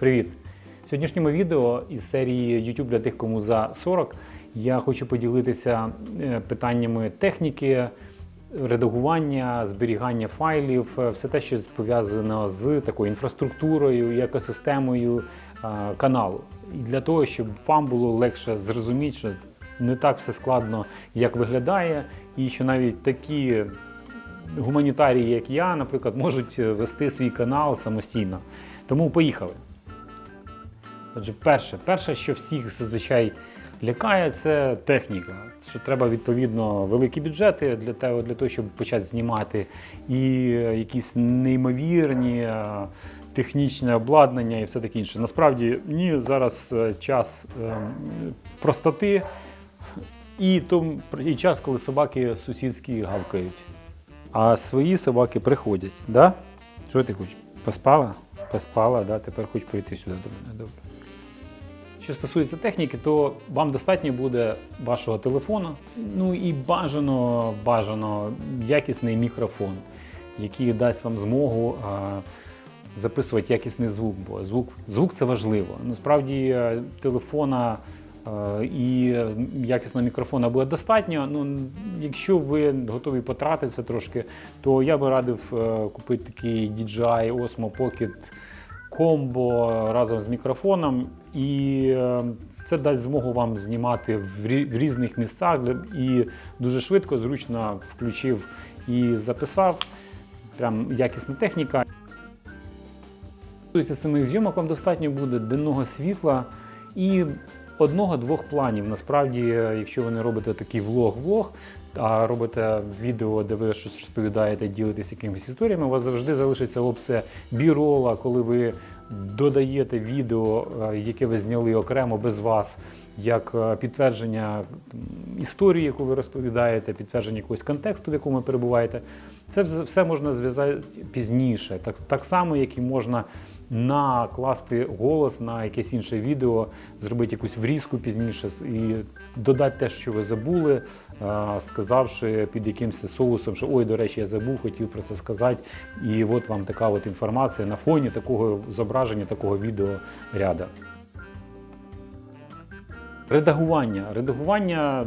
Привіт! В сьогоднішньому відео із серії YouTube для тих, кому за 40 я хочу поділитися е, питаннями техніки, редагування, зберігання файлів, е, все те, що пов'язано з такою інфраструктурою і екосистемою е, каналу. І для того, щоб вам було легше зрозуміти, що не так все складно, як виглядає, і що навіть такі гуманітарії, як я, наприклад, можуть вести свій канал самостійно. Тому поїхали. Отже, перше, перше, що всіх зазвичай лякає, це техніка. Що треба відповідно великі бюджети для того, для того, щоб почати знімати і е, якісь неймовірні е, технічне обладнання і все таке інше. Насправді, ні, зараз е, час простоти і, том, і час, коли собаки сусідські гавкають. А свої собаки приходять. Да? Що ти хочеш? Поспала? Поспала, да? тепер хочеш прийти сюди до мене. Добре. Що стосується техніки, то вам достатньо буде вашого телефона, ну і бажано, бажано якісний мікрофон, який дасть вам змогу записувати якісний звук, бо звук, звук це важливо. Насправді е, телефона е, і якісного мікрофона буде достатньо. Ну, якщо ви готові потратитися трошки, то я би радив е, купити такий DJI Osmo Pocket комбо разом з мікрофоном, і е, це дасть змогу вам знімати в різних містах і дуже швидко, зручно включив і записав. Прям якісна техніка. Самих зйомок, вам достатньо буде денного світла і одного-двох планів. Насправді, е, якщо ви не робите такий влог-влог, а робите відео, де ви щось розповідаєте, ділитесь якимись історіями, у вас завжди залишиться опція бірола, коли ви додаєте відео, е, яке ви зняли окремо без вас, як е, підтвердження історії, яку ви розповідаєте, підтвердження якогось контексту, в якому ви перебуваєте. Це все можна зв'язати пізніше. Так, так само, як і можна накласти голос на якесь інше відео, зробити якусь врізку пізніше і додати те, що ви забули, сказавши під якимось соусом, що ой, до речі, я забув, хотів про це сказати. І от вам така от інформація на фоні такого зображення, такого відеоряда. Редагування. Редагування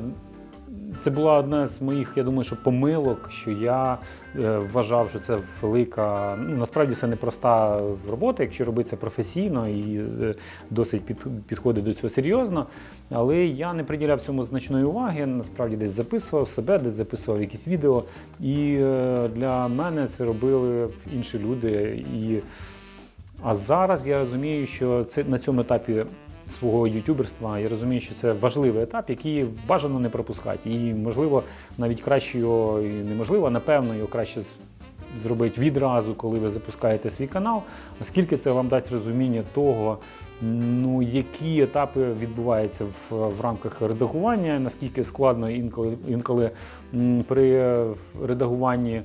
це була одна з моїх, я думаю, що помилок, що я е, вважав, що це велика. Ну насправді це непроста робота, якщо робиться це професійно і е, досить під, підходить до цього серйозно. Але я не приділяв цьому значної уваги. Насправді десь записував себе, десь записував якісь відео. І е, для мене це робили інші люди. І а зараз я розумію, що це на цьому етапі свого ютуберства я розумію, що це важливий етап, який бажано не пропускати. І можливо, навіть краще його і неможливо, напевно, його краще зробити відразу, коли ви запускаєте свій канал, оскільки це вам дасть розуміння того, ну які етапи відбуваються в, в рамках редагування, наскільки складно інколи, інколи при редагуванні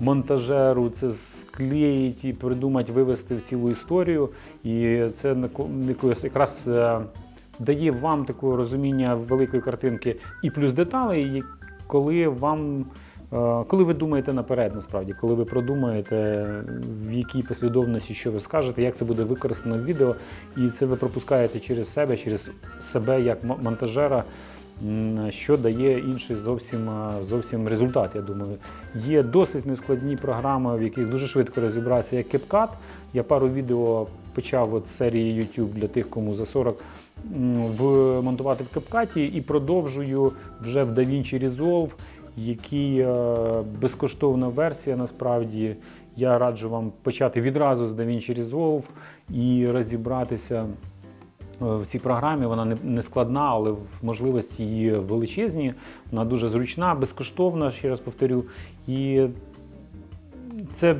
монтажеру це склеїть і придумати, вивести в цілу історію. І це якраз е, дає вам таке розуміння великої картинки і плюс деталей, коли вам. Е, Коли ви думаєте наперед, насправді, коли ви продумаєте, в якій послідовності що ви скажете, як це буде використано в відео, і це ви пропускаєте через себе, через себе як монтажера, що дає інший зовсім, е, зовсім результат. Я думаю, є досить нескладні програми, в яких дуже швидко розібратися, як CapCut. Я пару відео почав от серії YouTube для тих, кому за 40 м, в монтувати в CapCut і продовжую вже в DaVinci Resolve, який е, безкоштовна версія насправді. Я раджу вам почати відразу з DaVinci Resolve і розібратися е, в цій програмі. Вона не, складна, але в можливості її величезні. Вона дуже зручна, безкоштовна, ще раз повторю. І це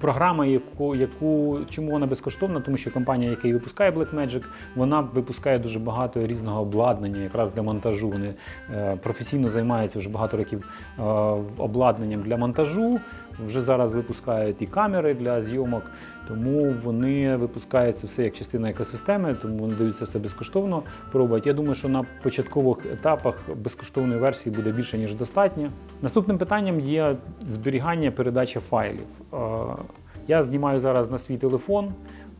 програма, яку, яку чому вона безкоштовна, тому що компанія, яка випускає Blackmagic, вона випускає дуже багато різного обладнання, якраз для монтажу. Вони е, професійно займаються вже багато років е, обладнанням для монтажу. Вже зараз випускають і камери для зйомок, тому вони випускають це все як частина екосистеми, тому вони дають це все безкоштовно пробувати. Я думаю, що на початкових етапах безкоштовної версії буде більше ніж достатньо. Наступним питанням є зберігання передача файлів. Е, Я знімаю зараз на свій телефон.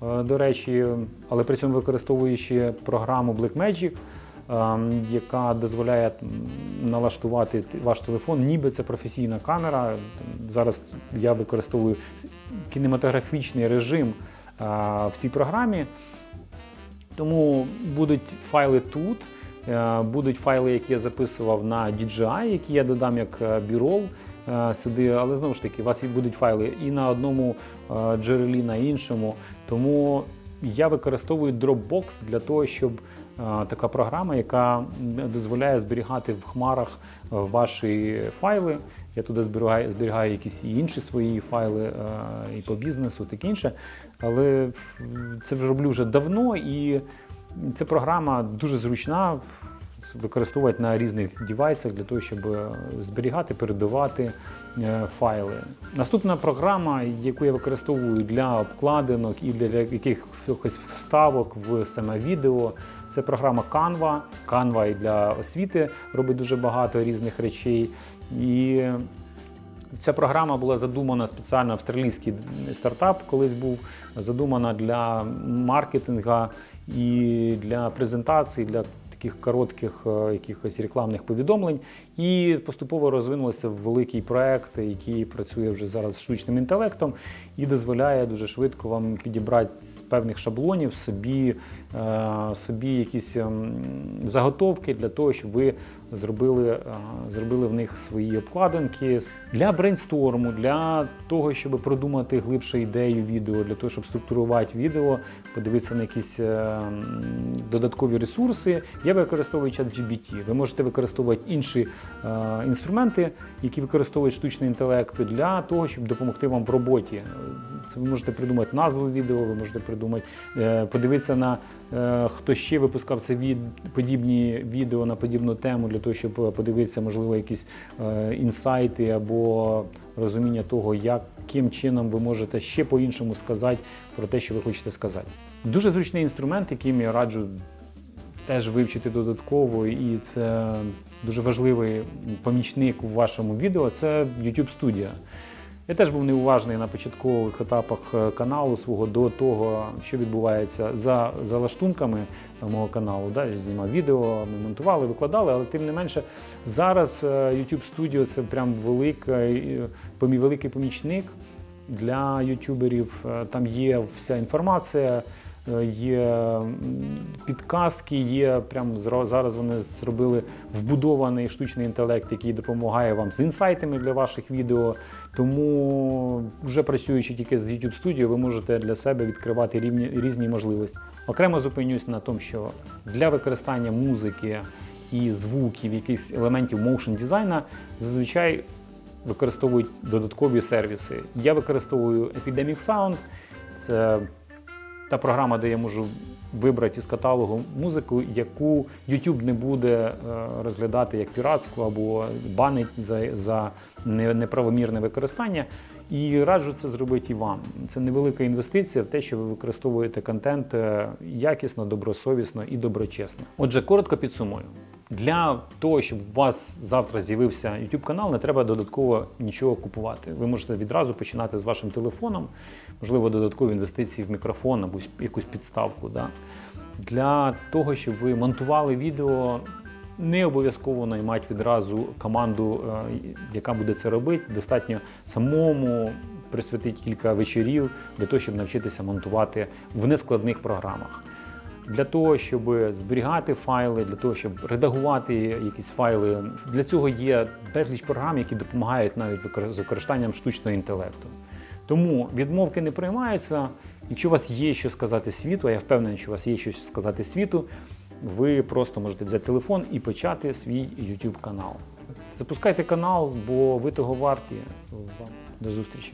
е, до речі, але при цьому використовуючи програму Blackmagic, яка дозволяє налаштувати ваш телефон, ніби це професійна камера. Зараз я використовую кінематографічний режим е, в цій програмі. Тому будуть файли тут, е, будуть файли, які я записував на DJI, які я додам як е, е, сюди, але знову ж таки, у вас будуть файли і на одному джерелі, на іншому. Тому я використовую Dropbox для того, щоб така програма, яка дозволяє зберігати в хмарах е, ваші файли. Я туди зберігаю, зберігаю якісь інші свої файли е, і по бізнесу, таке інше. Але це роблю вже давно, і ця програма дуже зручна. Використовувати на різних девайсах для того, щоб е, зберігати, передавати е, файли. Наступна програма, яку я використовую для обкладинок і для якихось вставок в саме відео, це програма Canva. Canva і для освіти робить дуже багато різних речей. І Ця програма була задумана спеціально австралійський стартап, колись був задумана для маркетинга і для презентацій, для таких коротких е, якихось рекламних повідомлень. І поступово розвинулося в великий проект, який працює вже зараз з штучним інтелектом і дозволяє дуже швидко вам підібрати з певних шаблонів собі, е, собі якісь ем, заготовки для того, щоб ви зробили, е, зробили в них свої обкладинки для брейнсторму, для того, щоб продумати глибше ідею відео, для того, щоб структурувати відео, подивитися на якісь е, м, додаткові ресурси. Я використовую чат. Ви можете використовувати інші е, інструменти, які використовують штучний інтелект, для того, щоб допомогти вам в роботі. Це ви можете придумати назву відео, ви можете придумати, е, подивитися на е, хто ще випускав це від подібні відео на подібну тему, для того, щоб подивитися, можливо, якісь е, інсайти або розуміння того, яким чином ви можете ще по-іншому сказати про те, що ви хочете сказати. Дуже зручний інструмент, яким я раджу теж вивчити додатково, і це дуже важливий помічник у вашому відео. Це YouTube Studio. Я теж був неуважний на початкових етапах е, каналу свого до того, що відбувається за, за лаштунками мого каналу. Да? Я знімав відео, ми монтували, викладали, але тим не менше зараз е, YouTube Studio це прям великий, великий помічник для ютуберів. Е, Там є вся інформація, е, є підказки, є прям зра- зараз вони зробили вбудований штучний інтелект, який допомагає вам з інсайтами для ваших відео. Тому вже працюючи тільки з YouTube Studio, ви можете для себе відкривати рівні, різні можливості. Окремо зупинюсь на тому, що для використання музики і звуків, якихось елементів моушн дизайна зазвичай використовують додаткові сервіси. Я використовую Epidemic Sound. Це та програма, де я можу вибрати із каталогу музику, яку YouTube не буде е, розглядати як піратську або банить за, за неправомірне використання. І раджу це зробити і вам. Це невелика інвестиція в те, що ви використовуєте контент е, якісно, добросовісно і доброчесно. Отже, коротко підсумую. Для того, щоб у вас завтра з'явився YouTube канал, не треба додатково нічого купувати. Ви можете відразу починати з вашим телефоном, можливо, додаткові інвестиції в мікрофон або якусь підставку. Да? Для того, щоб ви монтували відео, не обов'язково наймати відразу команду, е, яка буде це робити. Достатньо самому присвятити кілька вечорів для того, щоб навчитися монтувати в нескладних програмах. Для того, щоб зберігати файли, для того, щоб редагувати якісь файли. Для цього є безліч програм, які допомагають навіть з використанням штучного інтелекту. Тому відмовки не приймаються. Якщо у вас є що сказати світу, а я впевнений, що у вас є що сказати світу, ви просто можете взяти телефон і почати свій YouTube канал. Запускайте канал, бо ви того варті. Вам до зустрічі.